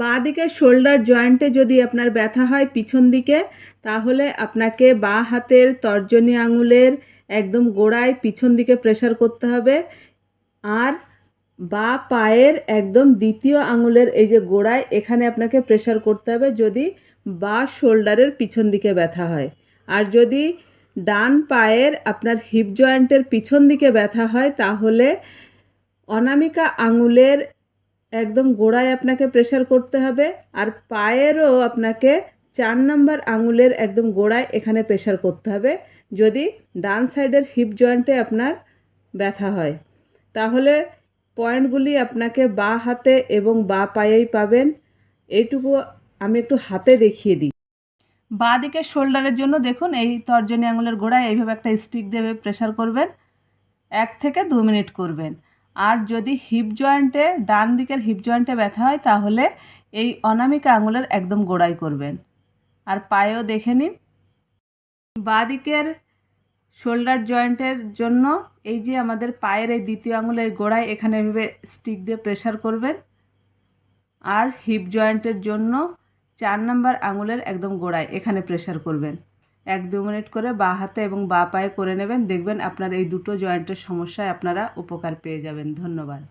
বাঁ দিকের শোল্ডার জয়েন্টে যদি আপনার ব্যথা হয় পিছন দিকে, তাহলে আপনাকে বাঁ হাতের তর্জনী আঙুলের একদম গোড়ায় পিছন দিকে প্রেশার করতে হবে। আর বা পায়ের একদম দ্বিতীয় আঙুলের এই যে গোড়ায়, এখানে আপনাকে প্রেশার করতে হবে যদি বা শোল্ডারের পিছন দিকে ব্যথা হয়। আর যদি ডান পায়ের আপনার হিপ জয়েন্টের পিছন দিকে ব্যথা হয়, তাহলে অনামিকা আঙুলের একদম গোড়ায় আপনাকে প্রেশার করতে হবে আর পায়েরও আপনাকে চার নাম্বার আঙুলের একদম গোড়ায় এখানে প্রেশার করতে হবে। যদি ডান সাইডের হিপ জয়েন্টে আপনার ব্যথা হয়, তাহলে পয়েন্টগুলি আপনাকে বা হাতে এবং বা পায়েই পাবেন। এইটুকু আমি একটু হাতে দেখিয়ে দিই। বাঁ দিকের শোল্ডারের জন্য দেখুন, এই তর্জনী আঙুলের গোড়ায় এইভাবে একটা স্টিক দেবে প্রেশার করবেন। এক থেকে দু মিনিট করবেন। আর যদি হিপ জয়েন্টে ডান দিকের হিপ জয়েন্টে ব্যথা হয়, তাহলে এই অনামিকা আঙুলের একদম গোড়ায় করবেন। আর পায়েও দেখে নিন। বাঁ দিকের শোল্ডার জয়েন্টের জন্য এই যে আমাদের পায়ের এই দ্বিতীয় আঙুলের গোড়ায়, এখানে এভাবে স্টিক দিয়ে প্রেশার করবেন। আর হিপ জয়েন্টের জন্য চার নাম্বার আঙুলের একদম গোড়ায় এখানে প্রেশার করবেন। এক দু মিনিট করে বা হাতে এবং বা পায়ে করে নেবেন। দেখবেন আপনার এই দুটো জয়েন্টের সমস্যায় আপনারা উপকার পেয়ে যাবেন। ধন্যবাদ।